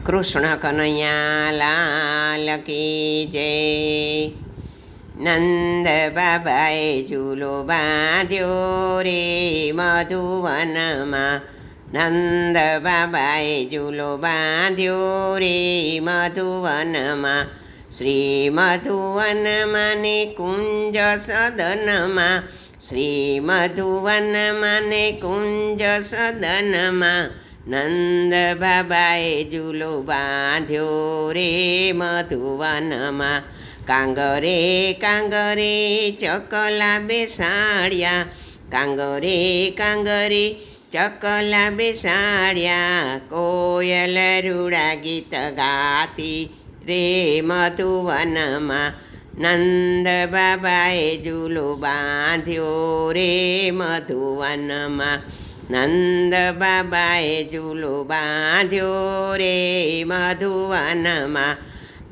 કૃષ્ણ કનૈયા લાલ કી જય નંદ બાબાએ ઝૂલો બાંધ્યો રે મધુવનમાં નંદ બાબાએ ઝૂલો બાંધ્યો રે મધુવનમાં શ્રી મધુવનમાં ને કુંજ સદનમાં શ્રી મધુવનમાં ને કુંજ સદનમાં નંદ બાબાએ ઝૂલો બાંધ્યો રે મધુવનમાં કાંગરે કાંગરે ચકલા બેસાડ્યા કાંગરે કાંગરે ચકલા બેસાડ્યા કોયલ રૂડા ગીત ગાતી રે મધુવનમાં નંદ બાબાએ ઝૂલો બાંધ્યો રે મધુવનમાં નંદ બાબાએ ઝૂલો બાંધ્યો રે મધુવનમાં.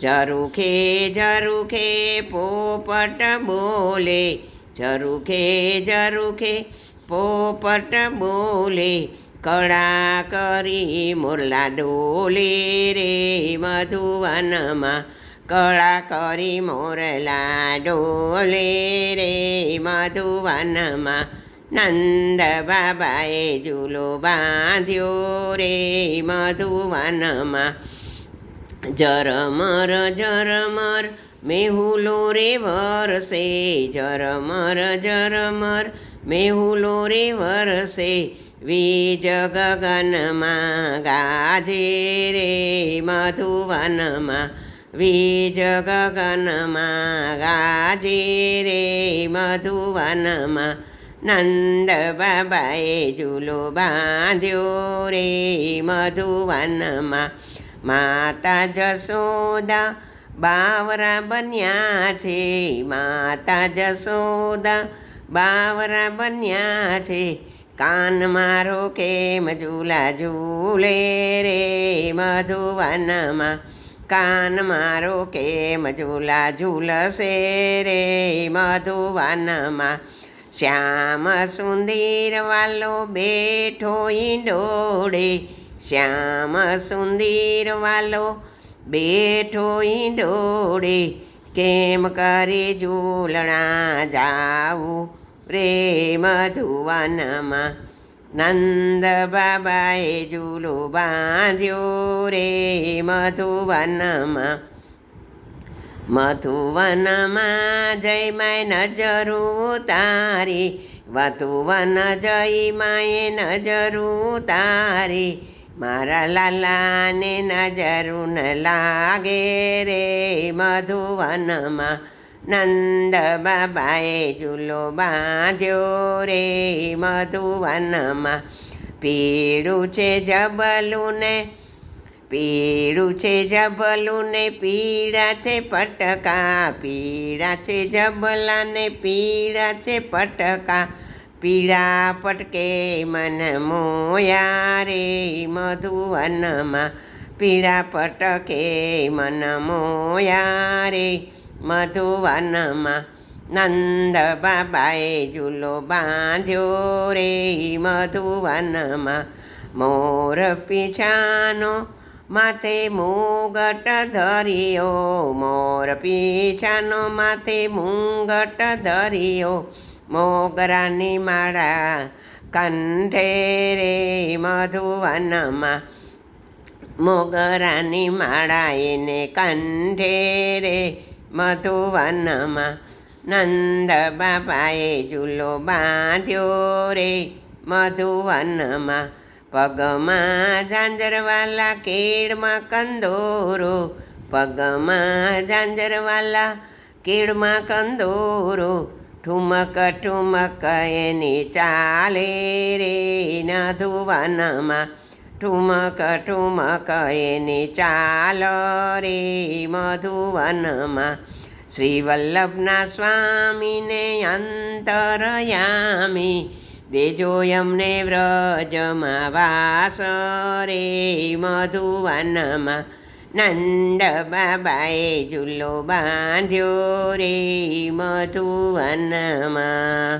ઝરૂખે ઝરૂખે, પોપટ બોલે. ઝરૂખે ઝરૂખે, પોપટ બોલે. કળા કરી મોરલા ડોલે રે મધુવનમાં. કળા કરી મોરલા ડોલે રે મધુવનમાં. નંદ બાબાએ ઝૂલો બાંધ્યો રે મધુવનમાં જરમર જરમર મેહુલો રે વરસે જરમર જરમર મેહુલો રે વરસે વીજ ગગનમાં ગાજે રે મધુવનમાં વીજ ગગનમાં ગાજે રે મધુવનમાં નંદ બાબાએ ઝૂલો બાંધ્યો રે મધુવનમાં માતા જશોદા બાવરા બન્યા છે માતા જશોદા બાવરા બન્યા છે કાન મારો કેમ ઝૂલા ઝૂલે રે મધુવનમાં કાન મારો કેમ ઝૂલા ઝૂલશે રે મધુવનમાં શ્યામ સુંદર વાલો બેઠો ઈંડોળે. શ્યામ સુંદર વાલો બેઠો ઈંડોળે. કેમ કરે ઝૂલણા જાવું રે મધુવનમાં નંદ બાબાએ ઝૂલો બાંધ્યો રે મધુવનમાં મધુવનમાં જય માય નજરું તારી. વતુવન જય માએ નજરું તારી. મારા લાલાને નજરું ન લાગે રે મધુવનમાં. નંદ બાબાએ ચૂલો બાંધ્યો રે મધુવનમાં. પીળું છે જબલું ને પીળું છે જબલું ને પીળા છે પટકા, પીળા છે જબલા ને પીળા છે પટકા. પીળા પટકે મન મોયા રે મધુવનમાં. પીળા પટકે મન મોયા રે મધુવનમાં. નંદ બાબાએ ઝૂલો બાંધ્યો રે મધુવનમાં. મોર પીછાનો માથે મુગટ ધર્યો, મોર પીછાનો માથે મુંગટ ધર્યો, મોગરાની માળા કંઠે રે મધુવનમાં. મોગરાની માળા એને કંઠે રે મધુવનમાં. નંદ બાપાએ ઝૂલો બાંધ્યો રે મધુવનમાં. પગમાં ઝાંઝરવાલા કેળમાં કંદોરો, પગમાં ઝાંઝરવાલા કેળમાં કંદોરો, ઠુમક ઠુમક એની ચાલે રે નધુવનમાં, ઠુમક ઠુમક એની ચાલ રે મધુવનમાં. શ્રી વલ્લભના સ્વામીને અંતરયામી દેજો અમને વ્રજમાં વાસ રે મધુવનમાં. નંદ બાબાએ જુલ્લો બાંધ્યો રે મધુવનમાં.